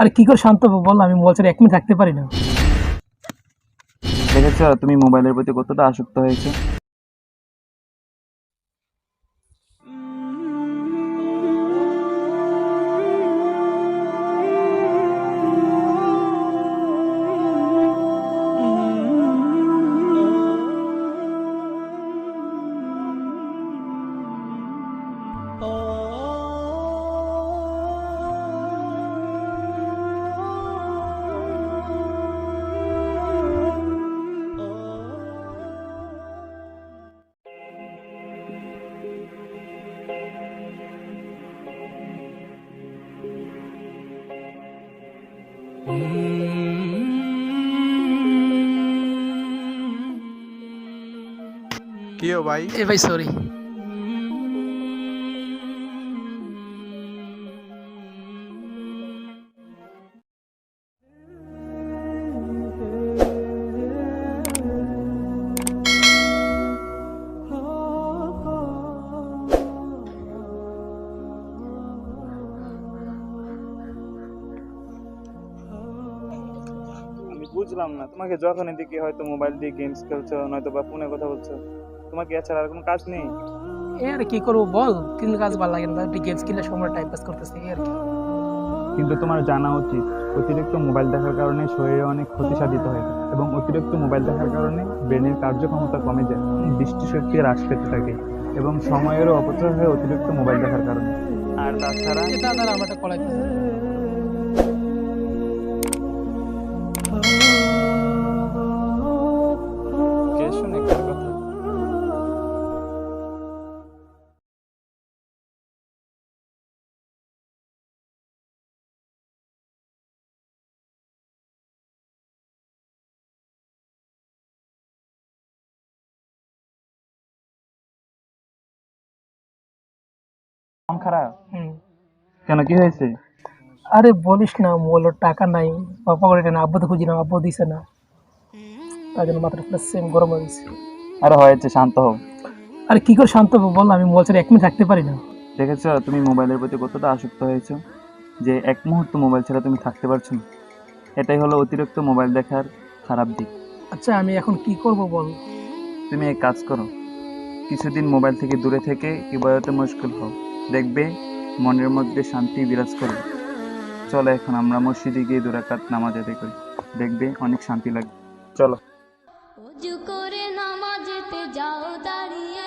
আর কি করে শান্ত হব? বল আমি মোবাইল ছাড়া এক মিনিট থাকতে পারি না। দেখেছ, তুমি মোবাইলের প্রতি কতটা আসক্ত হয়েছো? কি ভাই? এ ভাই সরি বুঝলাম না। তোমাকে যখনই দেখি হয়তো মোবাইল দিয়ে গেমস খেলছো নয়তো বা ফোনে কথা বলছো। তোমার কি এছাড়া আর কোনো কাজ নেই? এ আর কি করব বল? তিন কাজ ভালো লাগে না। একটু গেমস কিনে সময় টাইম পাস করতেছি এই আর কি। কিন্তু তোমার জানা উচিত অতিরিক্ত মোবাইল দেখার কারণে শরীরে অনেক ক্ষতি সাধিত হয় এবং অতিরিক্ত মোবাইল দেখার কারণে ব্রেনের কার্যক্ষমতা কমে যায় দৃষ্টিশক্তি হ্রাস পেতে থাকে এবং সময়েরও অপচয় হয় অতিরিক্ত মোবাইল দেখার কারণে। আর তাছাড়া? আমার একটা মন খারাপ? কেন কি হয়েছে? আরে বলিস না মোবাইলের টাকা নাই পাপা করে না আব্বু তো খুঁজি না আব্বু দিছে না। তার জন্য মাথাটা পুরো সেম গরম হয়ে গেছে। আরে হয়েছে শান্ত হও। আর কি করে শান্ত হব বল আমি মোবাইল ছাড়া এক মিনিট থাকতে পারি না। দেখেছ তুমি মোবাইলের প্রতি কতটা আসক্ত হয়েছো? যে এক মুহূর্ত মোবাইল ছাড়া তুমি থাকতে পারছ না। এটাই হলো অতিরিক্ত মোবাইল দেখার খারাপ দিক। আচ্ছা আমি এখন কি করব বল? তুমি এক কাজ করো। কিছুদিন মোবাইল থেকে দূরে থেকে ইবাদতে মুশকিল হও। দেখবে, মনের মধ্যে শান্তি বিরাজ করবে। চলো এখন আমরা মসজিদে গিয়ে দুরাকাত নামাজ আদায় করি। দেখবে অনেক শান্তি লাগবে। চলো। করে নামাজেতে যাও দাঁড়িয়ে